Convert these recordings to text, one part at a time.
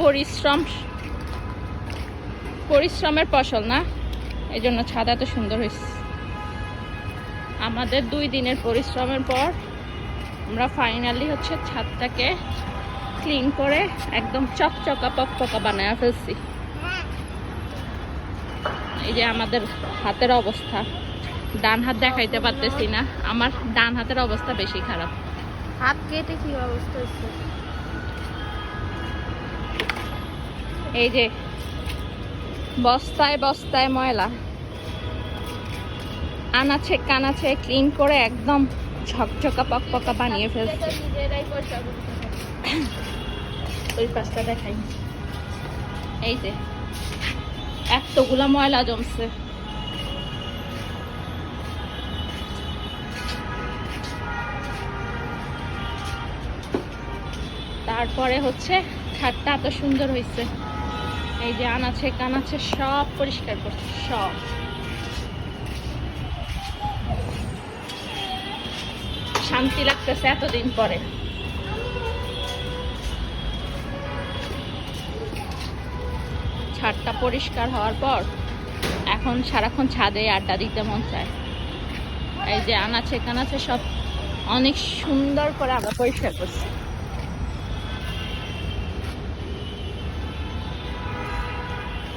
পরিশ্রম। পরিশ্রমের ফসল না? এই জন্য ছাদ এত সুন্দর হয়েছে আমাদের দুই দিনের পরিশ্রমের পর আমরা ফাইনালি হচ্ছে ছাদটাকে ক্লিন করে একদম চকচকা পকপকা বানায় ফেলছি। এই যে আমাদের হাতের অবস্থা। ডান হাত দেখাইতে পারতেছি না। আমার ডান হাতের অবস্থা বেশি খারাপ। হাত কেটে কি অবস্থা এই যে বস্তায় বস্তায় ময়লা। আনাছে কানাছে ক্লিন করে একদম ঝকঝকা পকপকা বানিয়ে ফেলছে। নিজেরাই পয়সা করতে ওই পাশটা দেখাই। এই যে এতগুলা ময়লা জমছে। তারপরে হচ্ছে খাটটা এত সুন্দর হয়েছে এই যে আনাছে কানাছে সব পরিষ্কার করছে, সব। শান্তি লাগতেছে এতদিন পরে। ছাদটা পরিষ্কার হওয়ার পর এখন সারাক্ষণ ছাদে আড্ডা দিতে মন চায়। এই যে আনাচে কানাচে সব অনেক সুন্দর করে আমরা পরিষ্কার করছি।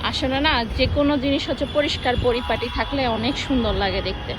আসলে না যে কোনো জিনিস হচ্ছে পরিষ্কার পরিপাটি থাকলে অনেক সুন্দর লাগে দেখতে।